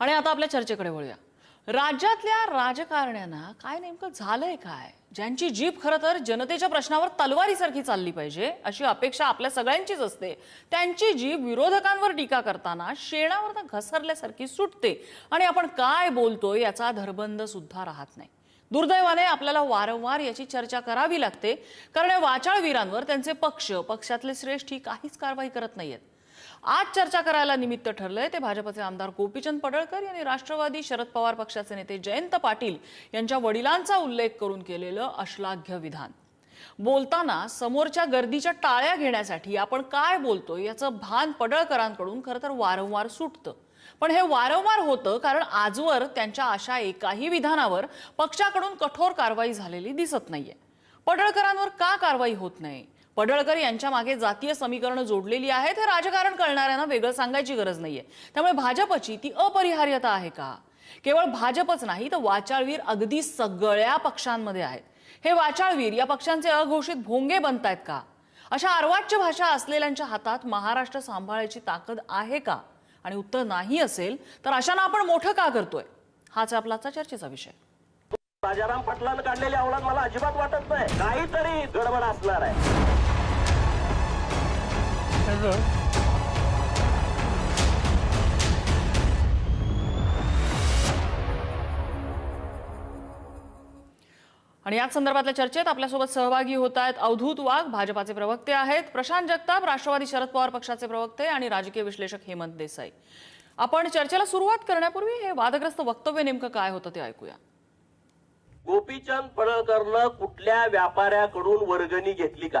आणि आता आपल्या चर्चेकडे वळूया. राज्यातल्या राजकारण्यांना काय नेमकं झालंय काय? ज्यांची जीप खरं तर जनतेच्या प्रश्नावर तलवारीसारखी चालली पाहिजे अशी अपेक्षा आपल्या सगळ्यांचीच असते. त्यांची जीप विरोधकांवर टीका करताना शेणावर घसरल्यासारखी सुटते. आणि आपण काय बोलतोय याचा धरबंद सुद्धा राहत नाही. दुर्दैवाने आपल्याला वारंवार याची चर्चा करावी लागते कारण या वाचाळवीरांवर त्यांचे पक्ष पक्षातले श्रेष्ठ ही काहीच कारवाई करत नाहीयेत. आज चर्चा करायला निमित्त ठरलंय ते भाजपचे आमदार गोपीचंद पडळकर यांनी राष्ट्रवादी शरद पवार पक्षाचे नेते जयंत पाटील यांच्या वडिलांचा उल्लेख करून केलेलं अश्लाघ्य विधान. बोलताना समोरच्या गर्दीच्या टाळ्या घेण्यासाठी आपण काय बोलतोय याचं भान पडळकरांकडून खरं तर वारंवार सुटतं. पण हे वारंवार होतं कारण आजवर त्यांच्या अशा एकाही विधानावर पक्षाकडून कठोर कारवाई झालेली दिसत नाहीये. पडळकरांवर का कारवाई होत नाही? पडळकर यांच्या मागे जातीय समीकरणं जोडलेली आहेत. हे राजकारण करणाऱ्यांना वेगळं सांगायची गरज नाहीये. त्यामुळे भाजपची ती अपरिहार्यता आहे का? केवळ भाजपच नाही तर वाचाळवीर अगदी सगळ्या पक्षांमध्ये आहेत. हे वाचाळवीर या पक्षांचे अघोषित भोंगे बनतायत का? अशा अर्वाच्य भाषा असलेल्यांच्या हातात महाराष्ट्र सांभाळायची ताकद आहे का? आणि उत्तर नाही असेल तर अशांना आपण मोठं का करतोय? हाच आपला चर्चेचा विषय. राजाराम पाटलानं काढलेली अवलाद मला अजिबात वाटत नाही. काहीतरी गडबड असणार आहे. आणि याच संदर्भातल्या चर्चेत आपल्यासोबत सहभागी होत आहेत अवधूत वाघ भाजपाचे प्रवक्ते आहेत. प्रशांत जगताप राष्ट्रवादी शरद पवार पक्षाचे प्रवक्ते आणि राजकीय विश्लेषक हेमंत देसाई. आपण चर्चेला सुरुवात करण्यापूर्वी हे वादग्रस्त वक्तव्य नेमकं काय होतं ते ऐकूया. गोपीचंद पडळकरनं कुठल्या व्यापाऱ्याकडून वर्गणी घेतली का?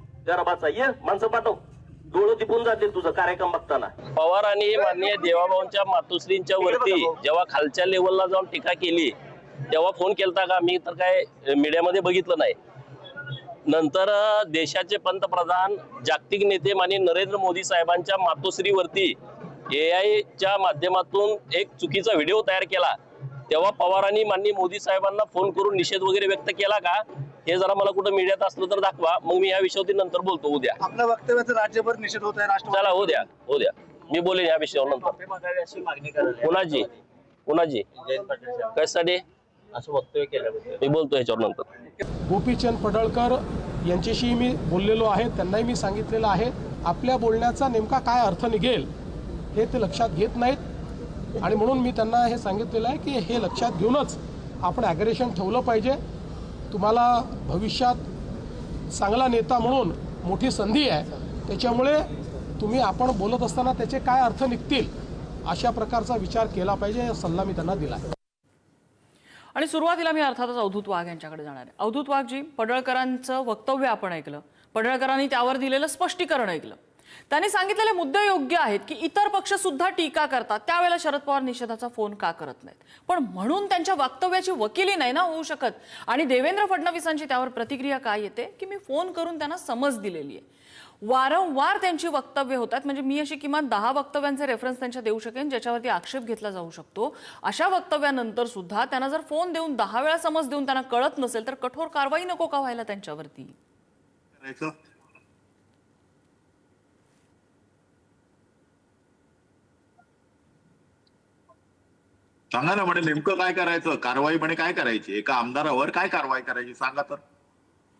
गरबाचा ये माणसं पाठव. डोळं तिपून जातील तुझं कार्यक्रम बघताना. पवार आणि माननीय देवाभाऊंच्या मातोश्रींच्या वरती जेव्हा खालच्या लेवलला जाऊन टीका केली तेव्हा फोन केलता का? मी तर काय मीडियामध्ये बघितलं नाही. नंतर देशाचे पंतप्रधान जागतिक नेते माननीय नरेंद्र मोदी साहेबांच्या मातोश्रीवरती ए च्या माध्यमातून एक चुकीचा व्हिडिओ तयार केला. तेव्हा पवारांनी माननीय मोदी साहेबांना फोन करून निषेध वगैरे व्यक्त केला का? हे जरा मला कुठं मीडियात असलं तर दाखवा. मग मी या विषयावरती नंतर बोलतो. उद्या आपल्या वक्तव्याचा राज्यभर निषेध होत आहे राष्ट्रवादी चला हो द्या. हो द्या. मी बोलेन या विषयावर नंतर. पाटील साहेब. कशासाठी? असं वक्तव्य केल्याबद्दल. मी बोलतो ह्याच्यावर नंतर. गोपीचंद पडळकर यांच्याशी मी बोललेलो आहे त्यांनाही मी सांगितलेलं आहे. आपल्या बोलण्याचा नेमका काय अर्थ निघेल हे ते लक्षात घेत नाहीत. आणि म्हणून मी त्यांना हे सांगितलेलं आहे की हे लक्षात घेऊनच आपण ॲग्रेशन ठेवलं पाहिजे. तुम्हाला भविष्यात चांगला नेता म्हणून मोठी संधी आहे. त्याच्यामुळे तुम्ही आपण बोलत असताना त्याचे काय अर्थ निघतील अशा प्रकारचा विचार केला पाहिजे सल्ला मी त्यांना दिला आणि सुरुवातीला मी अर्थातच अवधूत वाघ यांच्याकडे जाणार आहे. अवधूत वाघजी पडळकरांचं वक्तव्य आपण ऐकलं. पडळकरांनी त्यावर दिलेलं स्पष्टीकरण ऐकलं. त्यांनी सांगितलेले मुद्दे योग्य आहेत की इतर पक्ष सुद्धा टीका करतात. त्यावेळेला शरद पवार निषेधाचा फोन का करत नाहीत? पण म्हणून त्यांच्या वक्तव्याची वकिली नाही ना होऊ शकत? आणि देवेंद्र फडणवीसांची त्यावर प्रतिक्रिया काय येते? की मी फोन करून त्यांना समज दिलेली आहे. वारंवार त्यांची वक्तव्य होतात. म्हणजे मी अशी किमान दहा वक्तव्यांचे रेफरन्स त्यांच्या देऊ शकेन ज्याच्यावरती आक्षेप घेतला जाऊ शकतो. अशा वक्तव्यानंतर सुद्धा त्यांना जर फोन देऊन दहा वेळा समज देऊन त्यांना कळत नसेल तर कठोर कारवाई नको का व्हायला त्यांच्यावरती करायचं सांगा ना म्हणे नेमकं काय करायचं? कारवाई म्हणे काय करायची? एका आमदारावर काय कारवाई करायची? सांगा तर.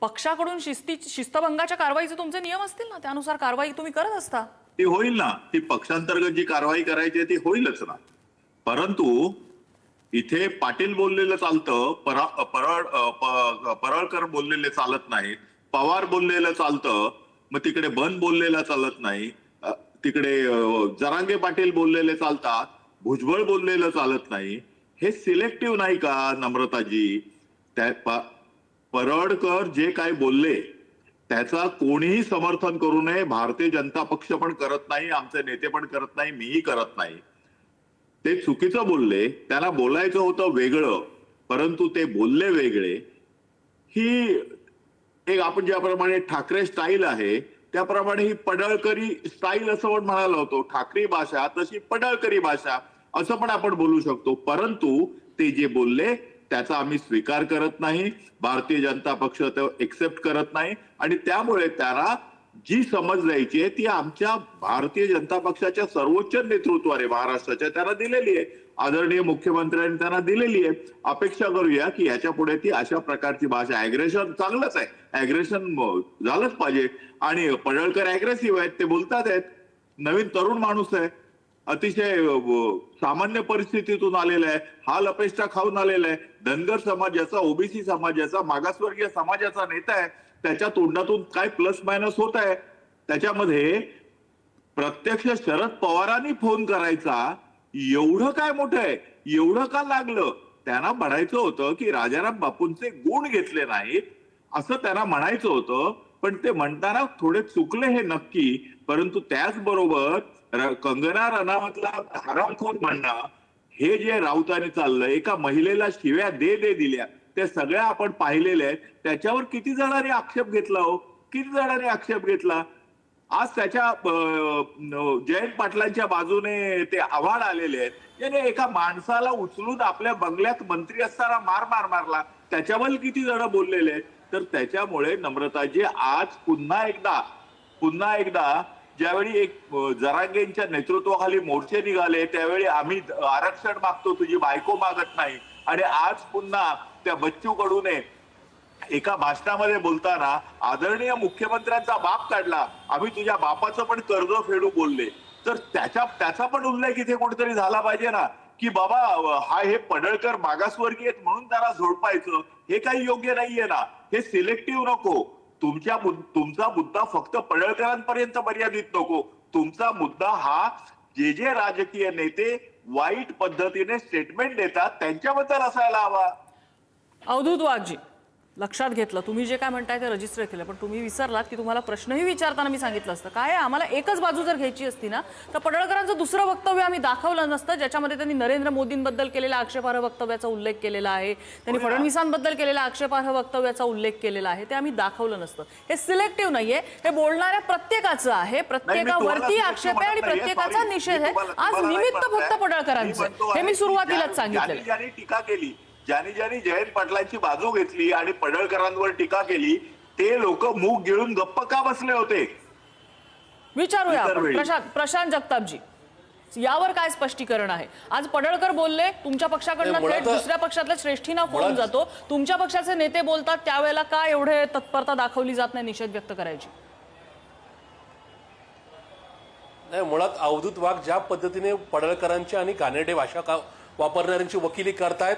पक्षाकडून शिस्ती शिस्तभंगाच्या कारवाईचे तुमचे नियम असतील ना? त्यानुसार कारवाई तुम्ही करत असता. ती होईल ना. ती पक्षांतर्गत जी कारवाई करायची आहे ती होईलच ना. परंतु इथे पाटील बोललेलं चालतं परा परळ परळकर बोललेले चालत नाहीत पवार बोललेलं चालतं मग तिकडे बन बोललेलं चालत नाही तिकडे जरांगे पाटील बोललेले चालतात भुजबळ बोललेलं चालत नाही. हे सिलेक्टिव्ह नाही का नम्रताजी? त्या परडकर जे काय बोलले त्याचा कोणीही समर्थन करू नये. भारतीय जनता पक्ष पण करत नाही आमचे नेते पण करत नाही मीही करत नाही. ते चुकीचं बोलले. त्यांना बोलायचं होतं वेगळं परंतु ते बोलले वेगळे. ही एक आपण ज्याप्रमाणे ठाकरे स्टाईल आहे त्याप्रमाणे ही पडळकरी स्टाईल असं म्हणायला होतो. ठाकरी भाषा तशी पडळकरी भाषा. असं पण आपण बोलू शकतो. परंतु ते जे बोलले त्याचा आम्ही स्वीकार करत नाही. भारतीय जनता पक्ष ते एक्सेप्ट करत नाही. आणि त्यामुळे त्याला जी समज द्यायची आहे ती आमच्या भारतीय जनता पक्षाच्या सर्वोच्च नेतृत्वाने महाराष्ट्राच्या त्यांना दिलेली आहे. आदरणीय मुख्यमंत्र्यांनी त्यांना दिलेली आहे. अपेक्षा करूया की याच्यापुढे ती अशा प्रकारची भाषा अॅग्रेशन चांगलंच आहे. अॅग्रेशन झालंच पाहिजे. आणि पडळकर अॅग्रेसिव्ह आहेत ते बोलतात आहेत. नवीन तरुण माणूस आहे. अतिशय सामान्य परिस्थितीतून आलेला आहे. हा लपेष्टा खाऊन आलेला आहे. धनगर समाजाचा ओबीसी समाजाचा मागासवर्गीय समाजाचा नेता आहे. त्याच्या तोंडातून काय प्लस मायनस होत आहे? त्याच्यामध्ये प्रत्यक्ष शरद पवारांनी फोन करायचा. एवढं काय मोठं आहे? एवढं का लागलं? त्यांना म्हणायचं होतं की राजाराम बापूंचे गुण घेतले नाहीत. असं त्यांना म्हणायचं होतं. पण ते म्हणताना थोडे चुकले हे नक्की. परंतु त्याचबरोबर कंगना रनावतला हरामखोर म्हणणं हे जे राऊताने चाललंय एका महिलेला शिव्या दे दे दिल्या त्या सगळ्या आपण पाहिलेल्या आहेत. त्याच्यावर किती जणांनी आक्षेप घेतला हो? किती जणांनी आक्षेप घेतला? आज त्याच्या जयंत पाटलांच्या बाजूने ते आव्हाड आलेले आहेत. याने एका माणसाला उचलून आपल्या बंगल्यात मंत्री असताना मार मार मारला. त्याच्यावर किती जण बोललेले आहेत? तर त्याच्यामुळे नम्रताजी आज पुन्हा एकदा पुन्हा एकदा ज्यावेळी एक जरांगेंच्या नेतृत्वाखाली मोर्चे निघाले त्यावेळी आम्ही आरक्षण मागतो तुझी बायको मागत नाही. आणि आज पुन्हा त्या बच्चू कडूने एका भाषणामध्ये बोलताना आदरणीय मुख्यमंत्र्यांचा बाप काढला. आम्ही तुझ्या बापाचं पण कर्ज फेडू बोलले. तर त्याच्या त्याचा पण उल्लेख इथे कुठेतरी झाला पाहिजे ना की बाबा हा हे पडळकर मागासवर्गीय आहेत म्हणून त्याला झोडपायचं हे काही योग्य नाहीये ना. हे सिलेक्टिव्ह नको. तुमच्या तुमचा मुद्दा फक्त पडळकरांपर्यंत मर्यादित नको. तुमचा मुद्दा हा जे जे राजकीय नेते वाईट पद्धतीने स्टेटमेंट देतात त्यांच्याबद्दल असायला हवा. अवधूत वाघजी. लक्षात घेतलं. तुम्ही जे काय म्हणताय ते रजिस्टर केलं. पण तुम्ही विसरलात की तुम्हाला प्रश्नही विचारताना मी सांगितलं असतं. काय आम्हाला एकच बाजू जर घ्यायची असती ना तर पडळकरांचं दुसरं वक्तव्य आम्ही दाखवलं नसतं ज्याच्यामध्ये त्यांनी नरेंद्र मोदींबद्दल केलेल्या आक्षेपार्ह वक्तव्याचा उल्लेख केलेला आहे. त्यांनी फडणवीसांबद्दल केलेल्या आक्षेपार्ह वक्तव्याचा उल्लेख केलेला आहे. ते आम्ही दाखवलं नसतं. हे सिलेक्टिव्ह नाहीये. हे बोलणाऱ्या प्रत्येकाचं आहे. प्रत्येकावरती आक्षेप आहे आणि. प्रत्येकाचा. निषेध आहे. आज निमित्त फक्त. पडळकरांचं हे मी सुरुवातीलाच. ज्यांनी टीका केली ज्यांनी ज्यांनी जयंत पाटलांची बाजू घेतली आणि पडळकरांवर टीका केली ते लोक मूग गिळून गप्प का बसले होते? विचारूया. प्रशांत प्रशांत जगतापजी यावर काय स्पष्टीकरण आहे? आज पडळकर बोलले तुमच्या पक्षाकडनं थेट दुसऱ्या पक्षातल्या श्रेष्ठींना मुळात- जातो. तुमच्या पक्षाचे नेते बोलतात त्यावेळेला का एवढे तत्परता दाखवली जात नाही निषेध व्यक्त करायची? नाही मुळात अवधूत वाघ ज्या पद्धतीने पडळकरांची आणि कानेडे भाषा का वापरणाऱ्यांची वकिली करतायत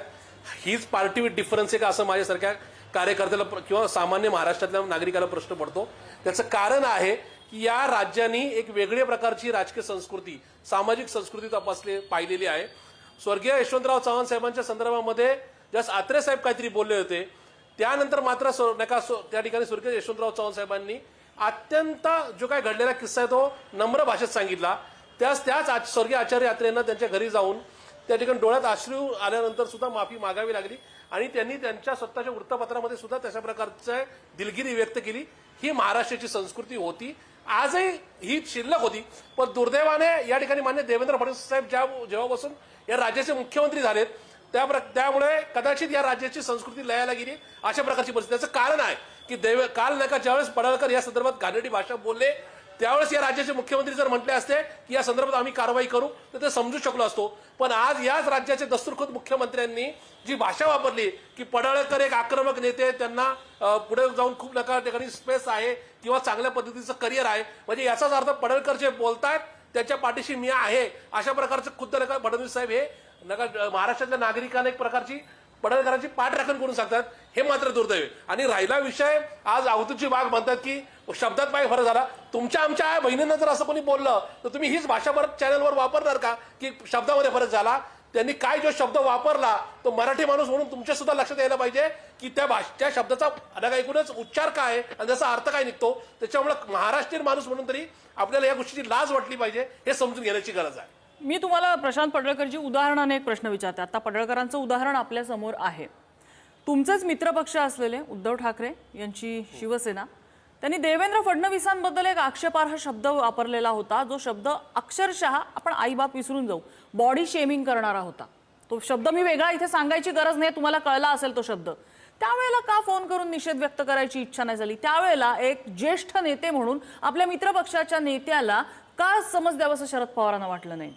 हीच पार्टी विथ डिफरन्स आहे का असं माझ्यासारख्या कार्यकर्त्याला किंवा सामान्य महाराष्ट्रातल्या नागरिकाला प्रश्न पडतो. त्याचं कारण आहे की या राज्यांनी एक वेगळ्या प्रकारची राजकीय संस्कृती सामाजिक संस्कृती तपासली पाहिलेली आहे. स्वर्गीय यशवंतराव चव्हाण साहेबांच्या संदर्भामध्ये जस आत्रे साहेब काहीतरी बोलले होते त्यानंतर मात्र नका त्या ठिकाणी स्वर्गीय यशवंतराव चव्हाण साहेबांनी अत्यंत जो काय घडलेला किस्सा आहे तो नम्र भाषेत सांगितला. त्याच त्याच स्वर्गीय आचार्य यात्रेंना त्यांच्या घरी जाऊन त्या ठिकाणी डोळ्यात अश्रू आल्यानंतर सुद्धा माफी मागावी लागली. आणि त्यांनी त्यांच्या स्वतःच्या वृत्तपत्रामध्ये सुद्धा तशा प्रकारचं दिलगिरी व्यक्त केली. ही महाराष्ट्राची संस्कृती होती. आजही ही शिल्लक होती. पण दुर्दैवाने या ठिकाणी मान्य देवेंद्र फडणवीस साहेब ज्या जेव्हापासून या राज्याचे मुख्यमंत्री झालेत त्या त्यामुळे कदाचित या राज्याची संस्कृती लयाला गेली अशा प्रकारची परिस्थिती. त्याचं कारण आहे की देव काल नका ज्यावेळेस पडळकर या संदर्भात घाणेरडी भाषा बोलले त्यावेळेस या राज्याचे मुख्यमंत्री जर म्हटले असते की या संदर्भात आम्ही कारवाई करू तर ते समजू शकलो असतो. पण आज याच राज्याचे दस्तूरखुद मुख्यमंत्र्यांनी जी भाषा वापरली की पडळकर एक आक्रमक नेते त्यांना पुढे जाऊन खूप नका ठिकाणी स्पेस आहे किंवा चांगल्या पद्धतीचं करिअर आहे. म्हणजे याचाच अर्थ पडळकर जे बोलतायत त्याच्या पाठीशी मी आहे अशा प्रकारचं खुद्द नका फडणवीस साहेब हे नका महाराष्ट्रातल्या नागरिकांना एक प्रकारची पडळकरांची पाठराखण करून सांगतात हे मात्र दुर्दैव आणि राहिला विषय आज अवधूतची बाग म्हणतात की शब्दात काय फरक झाला. तुमच्या आमच्या आया बहिणींना जर असं कोणी बोललं तर तुम्ही हीच भाषा परत चॅनलवर वापरणार का? की शब्दामध्ये फरक झाला. त्यांनी काय जो शब्द वापरला तो मराठी माणूस म्हणून तुमच्या सुद्धा लक्षात यायला पाहिजे की त्या भाष त्या शब्दाचा अडग ऐकूनच उच्चार काय आहे आणि त्याचा अर्थ काय निघतो. त्याच्यामुळे महाराष्ट्रीयन माणूस म्हणून तरी आपल्याला या गोष्टीची लाज वाटली पाहिजे हे समजून घेण्याची गरज आहे. मी तुम्हाला प्रशांत पडळकरजी उदाहरणाने एक प्रश्न विचारते. आता पडळकरांचं उदाहरण आपल्यासमोर आहे. तुमचेच मित्रपक्ष असलेले उद्धव ठाकरे यांची शिवसेना त्यांनी देवेंद्र फडणवीसांबद्दल एक आक्षेपार्ह शब्द वापरलेला होता. जो शब्द अक्षरशः आपण आईबाप विसरून जाऊ. बॉडी शेमिंग करणारा होता. तो शब्द मी वेगळा इथे सांगायची गरज नाही तुम्हाला कळला असेल तो शब्द. त्यावेळेला का फोन करून निषेध व्यक्त करायची इच्छा नाही झाली? त्यावेळेला एक ज्येष्ठ नेते म्हणून आपल्या मित्रपक्षाच्या नेत्याला का समज द्यावं शरद पवारांना वाटलं नाही?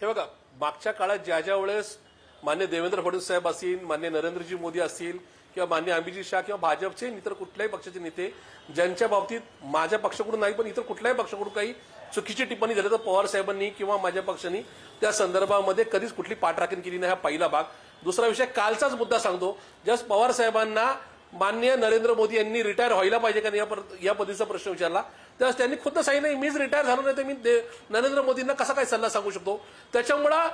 हे बघा मागच्या काळात ज्या ज्या वेळेस मान्य देवेंद्र फडणवीस साहेब असतील मान्य नरेंद्रजी मोदी असतील किंवा मान्य अमितजी शाह किंवा भाजपचे इतर कुठल्याही पक्षाचे नेते ज्यांच्या बाबतीत माझ्या पक्षाकडून नाही पण इतर कुठल्याही पक्षाकडून काही चुकीची टिप्पणी झाली तर पवार साहेबांनी किंवा माझ्या पक्षांनी त्या संदर्भामध्ये कधीच कुठली पाठराखण केली नाही हा पहिला भाग. दुसरा विषय कालचाच मुद्दा सांगतो. जस्ट पवार साहेबांना माननीय नरेंद्र मोदी यांनी रिटायर व्हायला पाहिजे का नाही या पर- या पदीचा प्रश्न विचारला. त्यावेळेस त्यांनी खुद्द सांगितलं नाही मीच रिटायर झालो नाही तर मी दे- नरेंद्र मोदींना कसा काय सल्ला सांगू शकतो? त्याच्यामुळं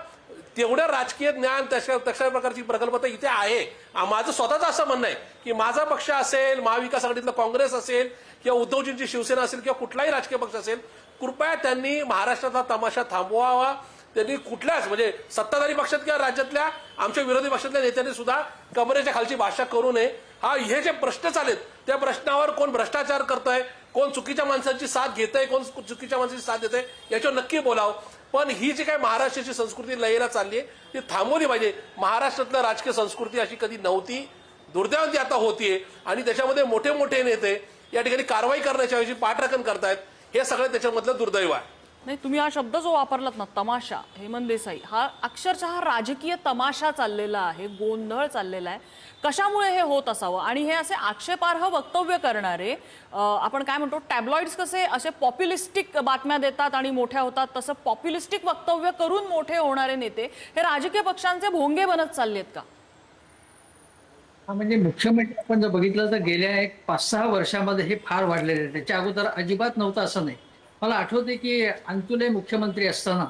तेवढं राजकीय ज्ञान तशा तशा प्रकारची प्रकल्पता इथे आहे. माझं स्वतःचं असं म्हणणं आहे की माझा पक्ष असेल महाविकास आघाडीतलं काँग्रेस असेल किंवा उद्धवजींची शिवसेना असेल किंवा कुठलाही राजकीय पक्ष असेल कृपया त्यांनी महाराष्ट्राचा तमाशा थांबवावा. त्यांनी कुठल्याच म्हणजे सत्ताधारी पक्षात किंवा राज्यातल्या आमच्या विरोधी पक्षातल्या नेत्यांनी सुद्धा कमरेच्या खालची भाषा करू नये. हा हे जे प्रश्न चालेत त्या प्रश्नावर कोण भ्रष्टाचार करतंय कोण चुकीच्या माणसांची साथ घेत आहे कोण चुकीच्या माणसाची साथ देतंय याच्यावर नक्की बोलावं. पण ही जी काही महाराष्ट्राची संस्कृती लयला चालली आहे ती थांबवली पाहिजे. महाराष्ट्रातलं राजकीय संस्कृती अशी कधी नव्हती दुर्दैवाने आता होतीये आणि त्याच्यामध्ये मोठे मोठे नेते या ठिकाणी कारवाई करण्याच्या ऐवजी पाठराखण करतायत हे सगळं त्याच्यामधलं दुर्दैव आहे. नाही तुम्ही हा शब्द जो वापरलात ना तमाशा हेमंत देसाई हा अक्षरशः राजकीय तमाशा चाललेला आहे गोंधळ चाललेला आहे. कशामुळे हे होत असावं? आणि हे असे आक्षेपार्ह वक्तव्य करणारे आपण काय म्हणतो टॅब्लॉइड्स कसे असे पॉप्युलिस्टिक बातम्या देतात आणि मोठ्या होतात तसं पॉप्युलिस्टिक वक्तव्य करून मोठे होणारे नेते हे राजकीय पक्षांचे भोंगे बनत चाललेत का? म्हणजे मुख्यमंत्री आपण जर बघितलं तर गेल्या एक पाच सहा वर्षामध्ये हे फार वाढलेले त्याच्या अगोदर अजिबात नव्हतं असं नाही. मला आठवते की अंतुले मुख्यमंत्री असताना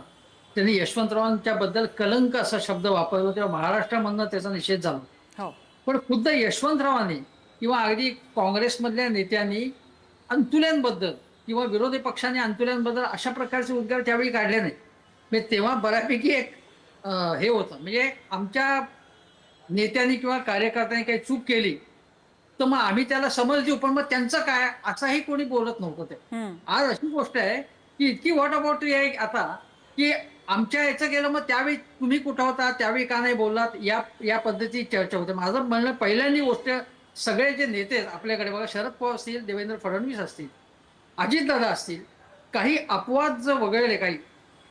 त्यांनी यशवंतरावांच्या बद्दल कलंक असा शब्द वापरला तेव्हा महाराष्ट्रामधनं त्याचा निषेध झाला. हो. पण खुद्द यशवंतरावांनी किंवा अगदी काँग्रेसमधल्या नेत्यांनी अंतुल्यांबद्दल किंवा विरोधी पक्षाने अंतुल्यांबद्दल अशा प्रकारचे उद्गार त्यावेळी काढले नाही म्हणजे तेव्हा बऱ्यापैकी एक हे होतं. म्हणजे आमच्या नेत्यांनी किंवा कार्यकर्त्यांनी काही चूक केली तर मग आम्ही त्याला समज देऊ. पण मग त्यांचं काय? असंही कोणी बोलत नव्हतं ते. आज अशी गोष्ट आहे की इतकी वॉट अबाउट आहे आता की आमच्या याचं गेलं मग त्यावेळी तुम्ही कुठं होता? त्यावेळी का नाही बोललात? या या पद्धतीची चर्चा होते. माझं म्हणणं पहिल्यांदी गोष्ट सगळे जे नेते आहेत आपल्याकडे बघा शरद पवार असतील देवेंद्र फडणवीस असतील अजितदादा असतील काही अपवाद जर वगळले काही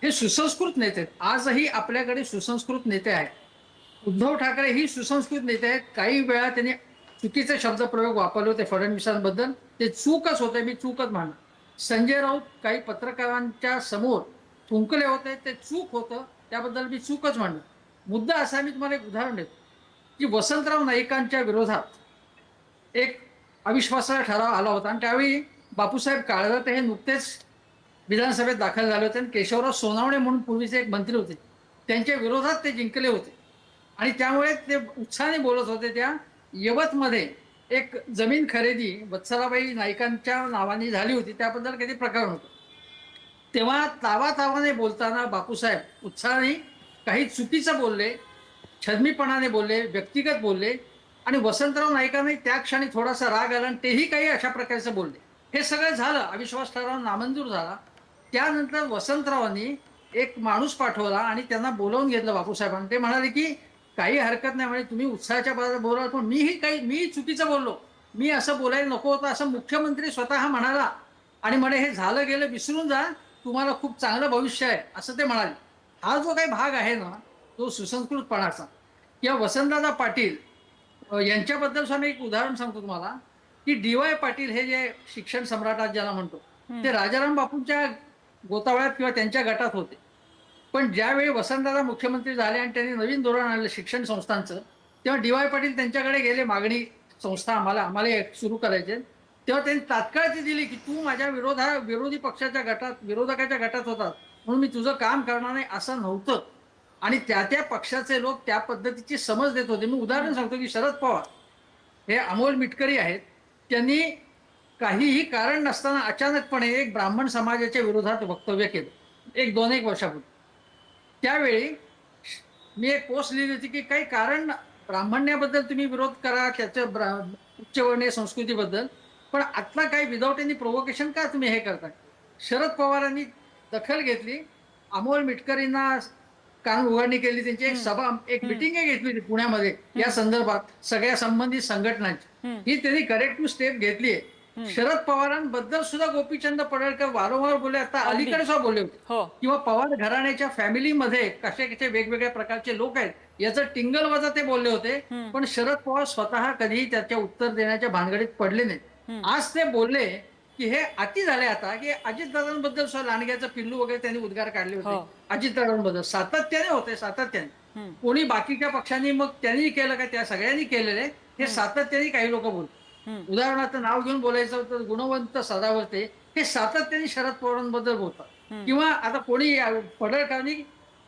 हे सुसंस्कृत नेते आहेत. आजही आपल्याकडे सुसंस्कृत नेते आहेत. उद्धव ठाकरे ही सुसंस्कृत नेते आहेत. काही वेळा त्यांनी चुकीचे शब्दप्रयोग वापरले होते फडणवीसांबद्दल. ते चूकच होते मी चूकच म्हणणार. संजय राऊत काही पत्रकारांच्या समोर थुंकले होते ते चूक होतं त्याबद्दल मी चूकच म्हणणार मुद्दा असा मी तुम्हाला एक उदाहरण देतो. की वसंतराव नाईकांच्या विरोधात एक अविश्वासाचा ठराव आला होता. आणि त्यावेळी बापूसाहेब काळदत हे नुकतेच विधानसभेत दाखल झाले होते आणि केशवराव सोनावणे म्हणून पूर्वीचे एक मंत्री होते. त्यांच्या विरोधात ते जिंकले होते. आणि त्यामुळे ते उत्साहाने बोलत होते त्या यवतमध्ये एक जमीन खरेदी वत्सलाबाई नाईकांच्या नावाने झाली होती. त्याबद्दल काही प्रकरण होतं. तेव्हा तावा तावाने बोलताना बापूसाहेब उत्साहाने काही चुकीचं बोलले छदमीपणाने बोलले व्यक्तिगत बोलले आणि वसंतराव नाईकांनी त्या क्षणी थोडासा राग आला आणि तेही काही अशा प्रकारचं बोलले. हे सगळं झालं अविश्वास ठराव नामंजूर झाला. त्यानंतर वसंतरावांनी एक माणूस पाठवला आणि त्यांना बोलावून घेतलं बापूसाहेबांनी. ते म्हणाले की काही हरकत नाही म्हणजे तुम्ही उत्साहाच्या बाजूला बोलाल पण मीही काही मी चुकीचं बोललो. मी असं बोलायला नको होतं असं मुख्यमंत्री स्वतः म्हणाला. आणि म्हणे हे झालं गेलं विसरून जा. तुम्हाला खूप चांगलं भविष्य आहे असं ते म्हणाले. हा जो काही भाग आहे ना तो सुसंस्कृतपणाचा. किंवा वसंतदादा पाटील यांच्याबद्दल सुद्धा मी एक उदाहरण सांगतो तुम्हाला की डी वाय पाटील हे जे शिक्षण सम्राट आज ज्याला म्हणतो ते राजाराम बापूंच्या गोतावळ्यात किंवा त्यांच्या गटात होते. पण ज्यावेळी वसंतदादा मुख्यमंत्री झाले आणि त्यांनी नवीन धोरण आणलं शिक्षण संस्थांचं तेव्हा डी वाय पाटील त्यांच्याकडे गेले मागणी संस्था आम्हाला आम्हाला सुरू करायचे. तेव्हा त्यांनी तात्काळ ती दिली की तू माझ्या विरोधा विरोधी पक्षाच्या गटात विरोधकाच्या गटात होतात. म्हणून मी तुझं काम करणार नाही असं नव्हतं. आणि त्या त्या पक्षाचे लोक त्या पद्धतीची समज देत होते. मी उदाहरण सांगतो की शरद पवार हे अमोल मिटकरी आहेत. त्यांनी काहीही कारण नसताना अचानकपणे एक ब्राह्मण समाजाच्या विरोधात वक्तव्य केलं. एक दोन एक वर्षापूर्वी. त्यावेळी मी एक पोस्ट लिहिली होती की काही कारण ब्राह्मण्याबद्दल तुम्ही विरोध करा त्याचं ब्रा उच्चवर्णीय संस्कृतीबद्दल. पण आत्ता काही विदाऊट एनी प्रोव्होकेशन का तुम्ही हे करताय? शरद पवारांनी दखल घेतली. अमोल मिटकरींना कान उघडणी केली. त्यांची एक सभा एक मिटिंग घेतली होती पुण्यामध्ये. या संदर्भात सगळ्या संबंधित संघटनांची. ही त्यांनी करेक्टिव्ह स्टेप घेतली आहे. शरद पवारांबद्दल सुद्धा गोपीचंद पडळकर वारंवार बोलले. आता. अलीकडे सुद्धा बोलले होते. हो. किंवा पवार घराण्याच्या फॅमिलीमध्ये कसे कसे वेगवेगळ्या प्रकारचे लोक आहेत याचं टिंगल वजा ते बोलले होते. पण शरद पवार स्वतः कधीही त्याच्या उत्तर देण्याच्या भानगडीत पडले नाही आज ते बोलले की हे अति झाले आता की अजितदादांबद्दल सुद्धा लांडग्याचं पिल्लू वगैरे त्यांनी उद्गार काढले हो. होते अजितदादांबद्दल सातत्याने होते सातत्याने. कोणी बाकीच्या पक्षांनी मग त्यांनी केलं का? त्या सगळ्यांनी केलेले. हे सातत्याने काही लोक बोलतात. उदाहरणार्थ नाव घेऊन बोलायचं तर गुणवंत सदावर्ते हे सातत्याने शरद पवारांबद्दल बोलतात. किंवा आता कोणी पडळकरांनी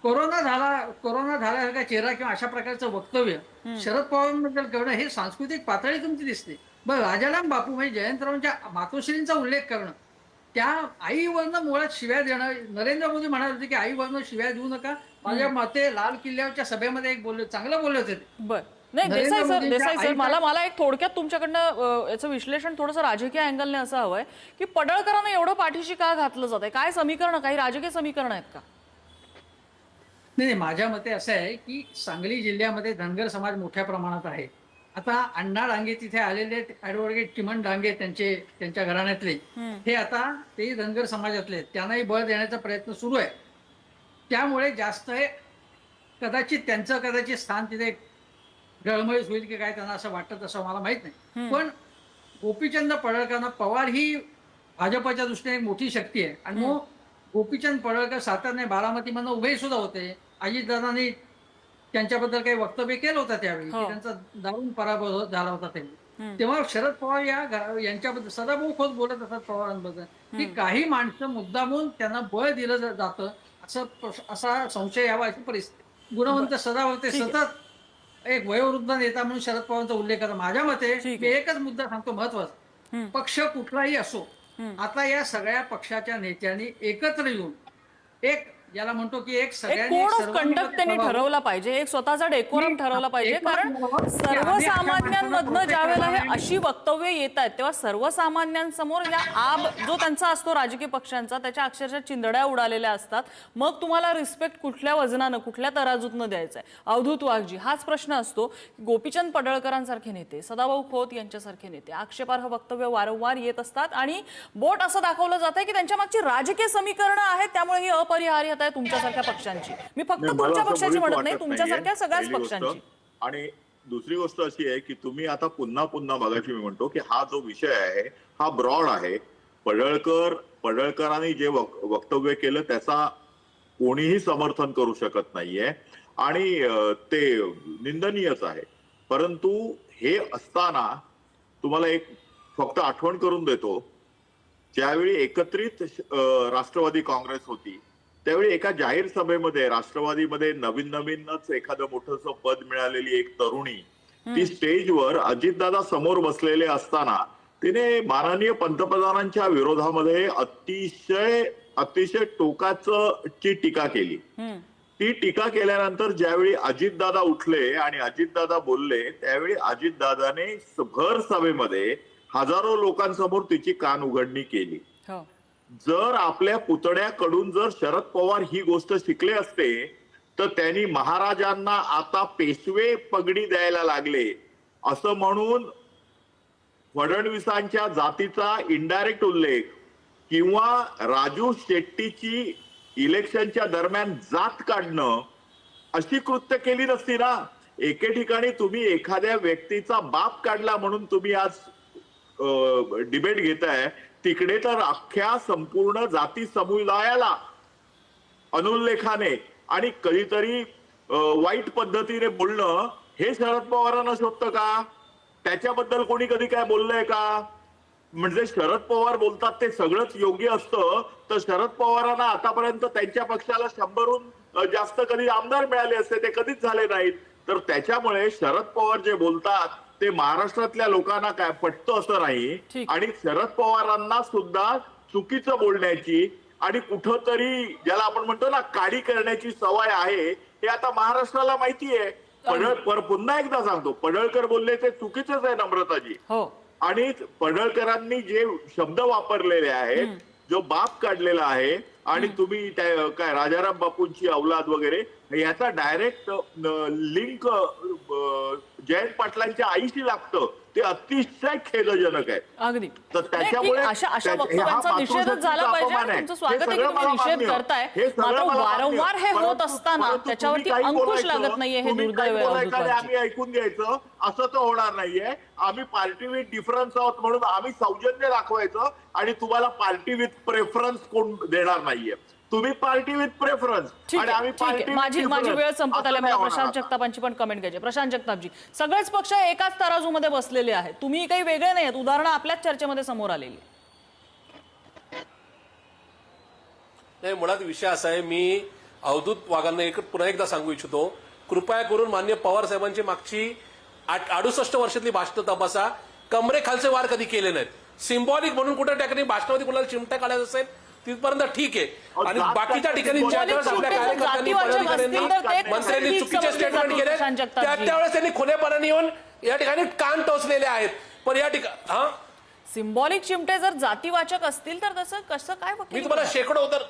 कोरोना झाला कोरोना झाल्यासारखा चेहरा किंवा अशा प्रकारचं वक्तव्य शरद पवारांबद्दल करणं हे सांस्कृतिक पातळी तुमची दिसते. बरं राजाराम बापू म्हणजे जयंतरावांच्या मातोश्रींचा उल्लेख करणं. त्या आईवरनं मुळात शिव्या देणं नरेंद्र मोदी म्हणाले होते की आईवरनं शिव्या देऊ नका. माझ्या मते लाल किल्ल्यावरच्या सभेमध्ये एक बोलले चांगलं बोलले होते. बर. नाही देसाई सर देसाई सर मला मला एक थोडक्यात तुमच्याकडनं याचं विश्लेषण थोडंसं राजकीय अँगलने असं हवंय की पडळकरांना एवढं पाठीशी का घातलं जात आहे? काय समीकरण काही राजकीय समीकरण आहेत का? नाही नाही, माझ्या मते असं आहे की सांगली जिल्ह्यामध्ये धनगर समाज मोठ्या प्रमाणात आहे. आता अण्णा डांगे तिथे आलेले ऍडव्होकेट चिमण डांगे त्यांचे त्यांच्या घराण्यातले. हे आता तेही धनगर समाजातले. त्यांनाही बळ देण्याचा प्रयत्न सुरू आहे. त्यामुळे जास्त हे कदाचित त्यांचं कदाचित स्थान तिथे गळमळीत होईल की काय त्यांना असं वाटत असं मला माहीत नाही. पण गोपीचंद पडळकरांना पवार ही भाजपच्या दृष्टीने एक मोठी शक्ती आहे. आणि मग गोपीचंद पडळकर सातारने बारामतीमधनं उभे सुद्धा होते. अजितदादांनी त्यांच्याबद्दल काही वक्तव्य केलं होतं त्यावेळी हो. की त्यांचा दारुण पराभव झाला होता तेव्हा तेव्हा शरद पवार या यांच्याबद्दल सदाभाऊ खोत बोलत असतात पवारांबद्दल की काही माणसं मुद्दामून त्यांना बळ दिलं ज- जातं असं प्रश- असा संशय यावा अशी परिस्थिती गुणवंत सदाभाऊ ते ठीक आहे. सतत एक वयोवृद्ध नेता म्हणून शरद पवारांचा उल्लेख करतात माझ्या मते ठीक मी आहे. एकच मुद्दा सांगतो महत्त्वाचा हम्म. पक्ष कुठलाही असो हम्म. आता या सगळ्या पक्षाच्या नेत्यांनी एकत्र येऊन एक याला म्हणतो की एक एक कोड ऑफ कंडक्ट त्यांनी. ठरवला पाहिजे? एक स्वतःचा डेकोरम ठरवला पाहिजे कारण सर्वसामान्यांमधनं ज्या वेळेला हे अशी वक्तव्य येत आहेत तेव्हा सर्वसामान्यांसमोर या आब जो त्यांचा असतो राजकीय पक्षांचा त्याच्या अक्षरशः चिंदड्या उडालेल्या असतात. मग तुम्हाला रिस्पेक्ट कुठल्या वजनानं कुठल्या तराजूतनं द्यायचं आहे अवधूत वाघजी हाच प्रश्न असतो. गोपीचंद पडळकरांसारखे नेते सदाभाऊ खोत यांच्यासारखे नेते आक्षेपार्ह वक्तव्य वारंवार येत असतात आणि बोट असं दाखवलं जात आहे की त्यांच्या मागची राजकीय समीकरणं आहेत त्यामुळे ही अपरिहार्यता आहे तुमच्यासारख्या पक्षांची. मी फक्त तुमच्या पक्षाची म्हणत नाही तुमच्यासारख्या सगळ्याच. पक्षांची. आणि दुसरी गोष्ट अशी आहे की तुम्ही आता पुन्हा पुन्हा बघायची मी म्हणतो की हा जो विषय आहे हा ब्रॉड आहे. पडळकर पडळकरांनी जे वक- वक्तव्य केलं त्याचा कोणीही समर्थन करू शकत नाहीये. आणि ते निंदनीयच आहे. परंतु हे असताना तुम्हाला एक फक्त आठवण करून देतो. ज्यावेळी एकत्रित राष्ट्रवादी काँग्रेस होती त्यावेळी एका जाहीर सभेमध्ये राष्ट्रवादीमध्ये नवीन नवीनच एखादं मोठंसं पद मिळालेली एक तरुणी ती स्टेजवर अजितदादा समोर बसलेले असताना तिने माननीय पंतप्रधानांच्या विरोधामध्ये अतिशय अतिशय टोकाचं ची टीका केली. ती टीका केल्यानंतर ज्यावेळी अजितदादा उठले आणि अजितदादा बोलले त्यावेळी अजितदादाने भर सभेमध्ये हजारो लोकांसमोर तिची कान उघडणी केली. जर आपल्या पुतण्याकडून जर शरद पवार ही गोष्ट शिकले असते तर त्यांनी महाराजांना आता पेशवे पगडी द्यायला लागले. असं म्हणून फडणवीसांच्या जातीचा इनडायरेक्ट उल्लेख किंवा राजू शेट्टीची इलेक्शनच्या दरम्यान जात काढणं अशी कृत्य केली नसती ना. एके ठिकाणी तुम्ही एखाद्या व्यक्तीचा बाप काढला म्हणून तुम्ही आज डिबेट घेताय तिकडे तर अख्ख्या संपूर्ण जाती समुदायाला अनुल्लेखाने आणि कधीतरी वाईट पद्धतीने बोलणं हे शरद पवारांना शोधतं का? त्याच्याबद्दल कोणी कधी काय बोललंय का? म्हणजे शरद पवार बोलतात ते सगळंच योग्य असतं तर शरद पवारांना आतापर्यंत त्यांच्या पक्षाला शंभरहून जास्त कधी आमदार मिळाले असते ते कधीच झाले नाहीत. तर त्याच्यामुळे शरद पवार जे बोलतात ते महाराष्ट्रातल्या लोकांना काय पटतं असं नाही. आणि शरद पवारांना सुद्धा चुकीचं बोलण्याची आणि कुठंतरी ज्याला आपण म्हणतो ना काडी करण्याची सवय आहे हे आता महाराष्ट्राला माहिती आहे. पडळ पर पुन्हा एकदा सांगतो पडळकर बोलले ते चुकीचंच आहे नम्रताजी. हो. आणि पडळकरांनी जे शब्द वापरलेले आहेत जो बाप काढलेला आहे आणि तुम्ही त्या काय राजाराम बापूंची अवलाद वगैरे याचा डायरेक्ट लिंक जयंत पाटलांच्या आईशी लागतं. ते अतिशय खेदजनक आहे अगदी तर त्याच्यामुळे अशा अशा हा वक्तव्यांचा निषेधच झाला पाहिजे. तुमचं हे स्वागत आहे तुम्ही निषेध. करताय हे मात्र. वारंवार हे होत असताना त्याच्यावरती अंकुश लागत नाहीये हे दुर्दैव. आम्ही ऐकून घ्यायचं असं तर होणार नाहीये आम्ही पार्टी विथ डिफरन्स आहोत म्हणून आम्ही सौजन्य दाखवायचं आणि तुम्हाला पार्टी विथ प्रेफरन्स कोण देणार नाहीये तुम्ही पार्टी विथ प्रेफरन्स आणि आम्ही माझी माझी. वेळ संपत आल्या मला प्रशांत. जगतापांची पण कमेंट घ्यायची प्रशांत जगतापजी सगळेच पक्ष एकाच तराजूमध्ये बसलेले आहेत. तुम्ही काही वेगळे नाही आहेत उदाहरणं आपल्याच चर्चेमध्ये समोर आलेली. नाही मुळात विषय असा आहे मी अवधूत वाघांना एक पुन्हा एकदा सांगू इच्छितो. कृपया करून मान्य पवार साहेबांची मागची आठ अडुसष्ट वर्षातली भाषणं तपासा. कमरे खालचे वार कधी केले नाहीत? सिम्बॉलिक म्हणून कुठे ठिकाणी भाषणामध्ये कुणाला चिमटा काढायचा असेल? तिथपर्यंत ठीक आहे. आणि बाकीच्या ठिकाणी ज्या वेळेस आपल्या कार्यकर्त्यांनी तर पदाधिकाऱ्यांनी मंत्र्यांनी चुकीचे स्टेटमेंट केले. त्या त्यावेळेस त्यांनी खुलेपणाने येऊन या ठिकाणी कान टोचलेले आहेत. पण या ठिकाणी हा? सिम्बॉलिक चिमटे जर जातीवाचक असतील तर तसं कसं काय मी तुम्हाला शेकडो उतर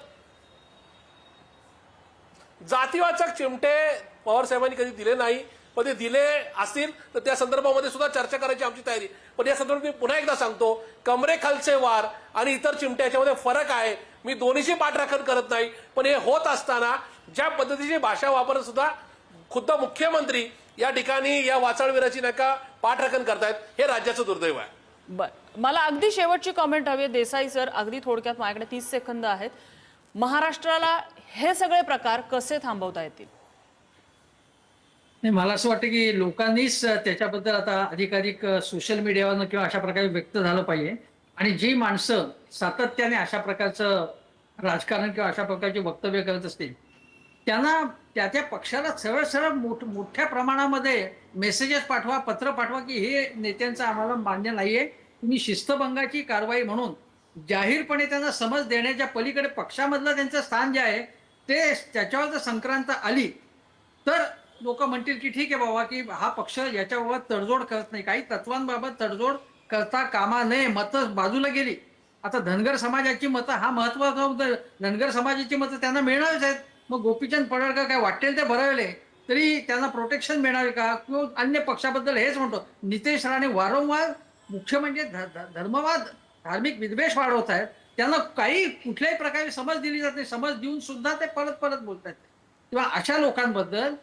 जातीवाचक चिमटे पवार साहेबांनी कधी दिले नाही. पण ते दिले असतील तर त्या संदर्भामध्ये सुद्धा चर्चा करायची आमची तयारी. पण या संदर्भात मी पुन्हा एकदा सांगतो कमरे खालचे वार आणि इतर चिमटे याच्यामध्ये फरक आहे. मी दोन्हीची पाठराखण करत नाही पण हे होत असताना ज्या पद्धतीची भाषा वापरत सुद्धा खुद्द मुख्यमंत्री या ठिकाणी या वाचाळवीराची नका पाठराखण करतायत हे राज्याचं दुर्दैव आहे. बर. मला अगदी शेवटची कॉमेंट हवी आहे. देसाई सर अगदी थोडक्यात माझ्याकडे तीस सेकंद आहेत. महाराष्ट्राला हे सगळे प्रकार कसे थांबवता येतील? नाही मला असं वाटतं की लोकांनीच त्याच्याबद्दल आता अधिकाधिक सोशल मीडियावरनं किंवा अशा प्रकारे व्यक्त झालं पाहिजे. आणि जी माणसं सातत्याने अशा प्रकारचं राजकारण किंवा अशा प्रकारचे वक्तव्य करत असतील. त्यांना त्या त्या पक्षाला सरळ सरळ मोठ मोठ्या प्रमाणामध्ये मेसेजेस पाठवा पत्र पाठवा की हे नेत्यांचं आम्हाला मान्य नाहीये. तुम्ही शिस्तभंगाची कारवाई म्हणून जाहीरपणे त्यांना समज देण्याच्या पलीकडे पक्षामधलं त्यांचं स्थान जे आहे ते त्याच्यावर जर संक्रांत आली तर लोक म्हणतील की ठीक आहे बाबा की हा पक्ष याच्याबाबत तडजोड करत नाही. काही तत्वांबाबत तडजोड करता कामा नये. मतं बाजूला गेली आता धनगर समाजाची मतं हा महत्त्वाचा मुद्दा धनगर समाजाची मतं त्यांना मिळणारच आहेत. मग गोपीचंद पडळकर काय वाटेल ते भरवले. तरी त्यांना प्रोटेक्शन मिळणार का? किंवा अन्य पक्षाबद्दल हेच म्हणतो. नितेश राणे वारंवार मुख्य म्हणजे ध- ध- धर्मवाद धार्मिक विद्वेष वाढवत आहेत. त्यांना काही कुठल्याही प्रकारे समज दिली जाते समज देऊन सुद्धा ते परत परत बोलतात. किंवा अशा लोकांबद्दल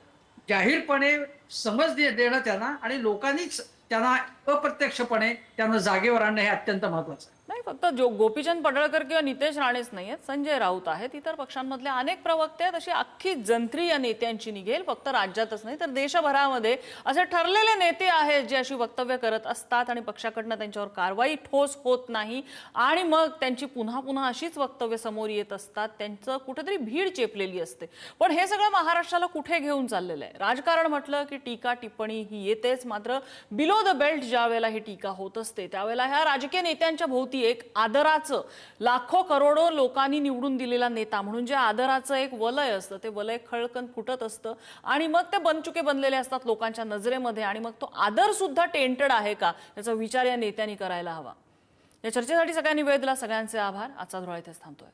जाहीरपणे समज दे- देणं त्यांना आणि लोकांनीच त्यांना अप्रत्यक्षपणे त्यांना जागेवर आणणं हे अत्यंत महत्वाचं आहे. नाही फक्त जो गोपीचंद पडळकर किंवा नितेश राणेच नाही आहेत संजय राऊत आहेत. इतर पक्षांमधले अनेक प्रवक्ते आहेत अशी अख्खी जंत्री या नेत्यांची निघेल फक्त राज्यातच नाही तर देशभरामध्ये असे ठरलेले नेते आहेत जे अशी वक्तव्य करत असतात आणि पक्षाकडनं त्यांच्यावर कारवाई ठोस होत नाही. आणि मग त्यांची पुन्हा पुन्हा अशीच वक्तव्य समोर येत असतात त्यांचं कुठेतरी भीड चेपलेली असते. पण हे सगळं महाराष्ट्राला कुठे घेऊन चाललेलं आहे? राजकारण म्हटलं की टीका टिप्पणी ही येतेच मात्र बिलो द बेल्ट ज्या वेळेला ही टीका होत असते त्यावेळेला ह्या राजकीय नेत्यांच्या भोवती एक आदराचं लाखो करोडो लोकांनी निवडून दिलेला नेता म्हणून जे आदराचं एक वलय असतं ते वलय खळकन फुटत असतं आणि मग ते बनचुके बनलेले असतात लोकांच्या नजरेमध्ये आणि मग तो आदर सुद्धा टेंटेड आहे का याचा विचार या नेत्यांनी करायला हवा. या चर्चेसाठी सगळ्यांनी वेळ दिला सगळ्यांचे आभार. आजचा धुळा इथेच थांबतोय.